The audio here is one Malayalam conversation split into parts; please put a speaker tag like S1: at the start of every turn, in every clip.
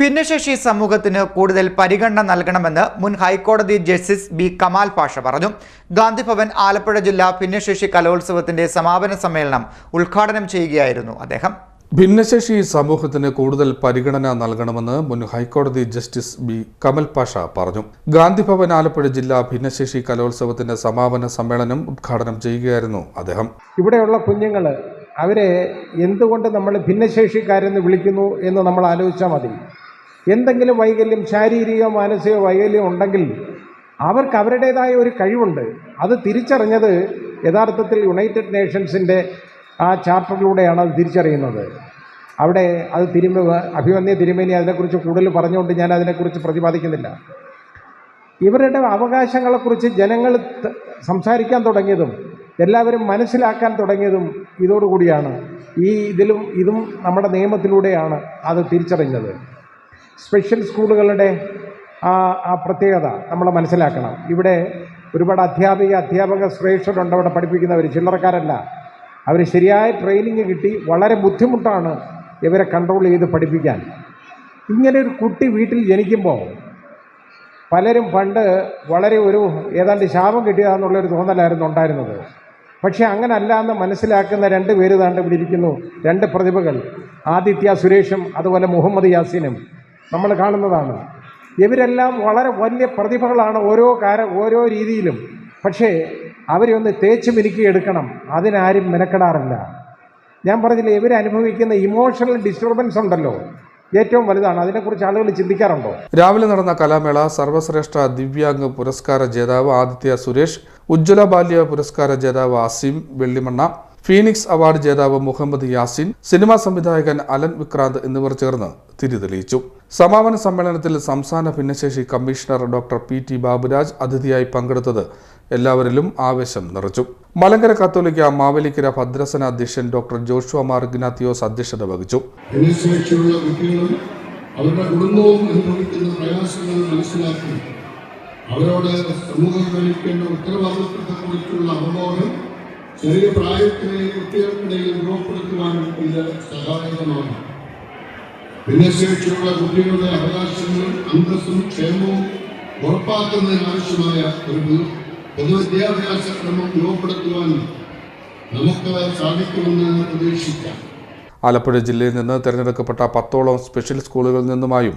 S1: ഭിന്നശേഷി സമൂഹത്തിന് കൂടുതൽ പരിഗണന നൽകണമെന്ന് മുൻ ഹൈക്കോടതി ജസ്റ്റിസ് ബി. കമാൽ പാഷ പറഞ്ഞു. ഗാന്ധിഭവൻ ആലപ്പുഴ ജില്ലാ ഭിന്നശേഷി കലോത്സവത്തിന്റെ സമാപന സമ്മേളനം ഉദ്ഘാടനം ചെയ്യുകയായിരുന്നു അദ്ദേഹം.
S2: ഭിന്നശേഷി സമൂഹത്തിന് കൂടുതൽ പരിഗണന നൽകണമെന്ന് മുൻ ഹൈക്കോടതി ജസ്റ്റിസ് ബി. കമൽ പാഷ പറഞ്ഞു. ഗാന്ധിഭവൻ ആലപ്പുഴ ജില്ലാ ഭിന്നശേഷി കലോത്സവത്തിന്റെ സമാപന സമ്മേളനം ഉദ്ഘാടനം ചെയ്യുകയായിരുന്നു അദ്ദേഹം.
S3: ഇവിടെയുള്ള കുഞ്ഞുങ്ങൾ അവരെ എന്തുകൊണ്ട് നമ്മൾ ഭിന്നശേഷിക്കാരെന്ന് വിളിക്കുന്നു എന്ന് നമ്മൾ ആലോചിച്ചാൽ മതി. എന്തെങ്കിലും വൈകല്യം ശാരീരിക മാനസിക വൈകല്യം ഉണ്ടെങ്കിൽ അവർക്ക് അവരുടേതായ ഒരു കഴിവുണ്ട്. അത് തിരിച്ചറിഞ്ഞത് യഥാർത്ഥത്തിൽ യുണൈറ്റഡ് നേഷൻസിന്റെ ആ ചാർട്ടറിലൂടെയാണ് അത് തിരിച്ചറിയുന്നത്. അവിടെ അത് തിരുമ അഭിമന്യ തിരുമേനി അതിനെക്കുറിച്ച് കൂടുതൽ പറഞ്ഞുകൊണ്ട് ഞാൻ അതിനെക്കുറിച്ച് പ്രതിപാദിക്കുന്നില്ല. ഇവരുടെ അവകാശങ്ങളെക്കുറിച്ച് ജനങ്ങൾ സംസാരിക്കാൻ തുടങ്ങിയതും എല്ലാവരും മനസ്സിലാക്കാൻ തുടങ്ങിയതും ഇതോടുകൂടിയാണ്. ഈ ഇതിലും ഇതും നമ്മുടെ നിയമത്തിലൂടെയാണ് അത് തിരിച്ചറിഞ്ഞത്. സ്പെഷ്യൽ സ്കൂളുകളുടെ ആ ആ പ്രത്യേകത നമ്മൾ മനസ്സിലാക്കണം. ഇവിടെ ഒരുപാട് അധ്യാപിക അധ്യാപക ശ്രേഷ്ഠരുണ്ട് അവിടെ പഠിപ്പിക്കുന്നവർ ചില്ലറക്കാരല്ല. അവർ ശരിയായ ട്രെയിനിങ് കിട്ടി വളരെ ബുദ്ധിമുട്ടാണ് ഇവരെ കൺട്രോൾ ചെയ്ത് പഠിപ്പിക്കാൻ. ഇങ്ങനെ ഒരു കുട്ടി വീട്ടിൽ ജനിക്കുമ്പോൾ പലരും പണ്ട് വളരെ ഒരു ഏതാണ്ട് ശാപം കിട്ടിയതാണെന്നുള്ളൊരു തോന്നലായിരുന്നു ഉണ്ടായിരുന്നത്. പക്ഷേ അങ്ങനല്ല എന്ന് മനസ്സിലാക്കുന്ന രണ്ട് പേര് താണ്ട് ഇവിടെ ഇരിക്കുന്നു. രണ്ട് പ്രതിഭകൾ. ആദിത്യ സുരേഷും അതുപോലെ മുഹമ്മദ് യാസിനും. നമ്മൾ കാണുന്നതാണ്. ഇവരെല്ലാം വളരെ വലിയ പ്രതിഭകളാണ് ഓരോ കാര ഓരോ രീതിയിലും. പക്ഷേ അവരെ ഒന്ന് തേച്ച് മിനുക്കി എടുക്കണം. അതിനാരും മെനക്കെടാറില്ല. ഞാൻ പറഞ്ഞില്ലേ ഇവരനുഭവിക്കുന്ന ഇമോഷണൽ ഡിസ്റ്റർബൻസ് ഉണ്ടല്ലോ. ഏറ്റവും വലുതാണ്. അതിനെക്കുറിച്ച് ആളുകൾ ചിന്തിക്കാറുണ്ടോ?
S2: രാവിലെ നടന്ന കലാമേള സർവശ്രേഷ്ഠ ദിവ്യാംഗ് പുരസ്കാര ജേതാവ് ആദിത്യ സുരേഷ് ഉജ്ജ്വല ബാല്യ പുരസ്കാര ജേതാവ് അസീം വെള്ളിമണ്ണ ഫീനിക്സ് അവാർഡ് ജേതാവ് മുഹമ്മദ് യാസിൻ സിനിമാ സംവിധായകൻ അലൻ വിക്രാന്ത് എന്നിവർ ചേർന്ന് തിരിതെളിയിച്ചു. സമാപന സമ്മേളനത്തിൽ സംസ്ഥാന ഭിന്നശേഷി commissioner doctor P T Baburaj അതിഥിയായി പങ്കെടുത്തത് എല്ലാവരിലും ആവേശം നിറച്ചു. മലങ്കര കത്തോലിക്ക മാവേലിക്കര ഭദ്രസന അധ്യക്ഷൻ ഡോക്ടർ ജോഷുവ മാർ ഇഗ്നാത്തിയോസ് അധ്യക്ഷത വഹിച്ചു.
S4: അവരുടെ കുടുംബവും മനസ്സിലാക്കി അവരോട് സമൂഹം കാണിക്കേണ്ട ഉത്തരവാദിത്വത്തെക്കുറിച്ചുള്ള അവബോധം ചെറിയ പ്രായത്തിലെ കുട്ടികൾക്കിടയിൽ രൂപപ്പെടുത്തുവാനും ഇത് സഹായകമാണ്. ഭിന്നശേഷിയുള്ള കുട്ടികളുടെ അവകാശങ്ങളും അന്തസ്സും ക്ഷേമവും ഉറപ്പാക്കുന്നതിനാവശ്യമായ ഒരു പൊതുവിദ്യാഭ്യാസ ക്രമം രൂപപ്പെടുത്തുവാനും നമുക്ക് സാധിക്കുമെന്ന് പ്രതീക്ഷിക്കാം.
S2: ആലപ്പുഴ ജില്ലയിൽ നിന്ന് തിരഞ്ഞെടുക്കപ്പെട്ട പത്തോളം സ്പെഷ്യൽ സ്കൂളുകളിൽ നിന്നുമായും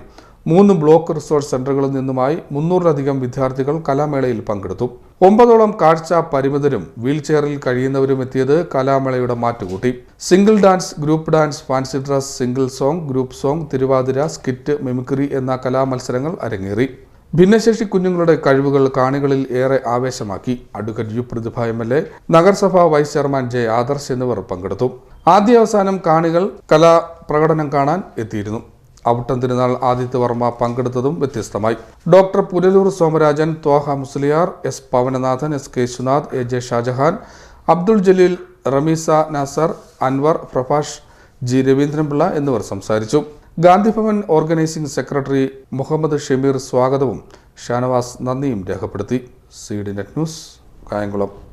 S2: മൂന്ന് ബ്ലോക്ക് റിസോഴ്സ് സെന്ററുകളിൽ നിന്നുമായി മുന്നൂറിലധികം വിദ്യാർത്ഥികൾ കലാമേളയിൽ പങ്കെടുത്തു. ഒമ്പതോളം കാഴ്ച പരിമിതരും വീൽചെയറിൽ കഴിയുന്നവരും എത്തിയത് കലാമേളയുടെ മാറ്റുകൂട്ടി. Single dance group dance fancy dress single song group song Thiruvathira skit mimicry എന്ന കലാമത്സരങ്ങൾ അരങ്ങേറി. ഭിന്നശേഷി കുഞ്ഞുങ്ങളുടെ കഴിവുകൾ കാണികളിൽ ഏറെ ആവേശമാക്കി. Advocate U Prathibha M L A നഗരസഭാ വൈസ് ചെയർമാൻ ജെ ആദർശ് എന്നിവർ പങ്കെടുത്തു. ആദ്യ അവസാനം കാണികൾ കലാപ്രകടനം കാണാൻ എത്തിയിരുന്നു. അവിട്ടം തിരുനാൾ ആദിത്യവർമ്മ പങ്കെടുത്തതും വ്യത്യസ്തമായി. Doctor Punalur Somarajan Thwaha Musliyar S Pavananathan S K Sunath A J Shajahan Abdul Jaleel Ramisa Nasar Anwar Prabhash G Raveendranpillai എന്നിവർ സംസാരിച്ചു. ഗാന്ധിഭവൻ ഓർഗനൈസിംഗ് സെക്രട്ടറി മുഹമ്മദ് ഷമീർ സ്വാഗതവും ഷാനവാസ് നന്ദിയും രേഖപ്പെടുത്തി. C D net news Kayamkulam.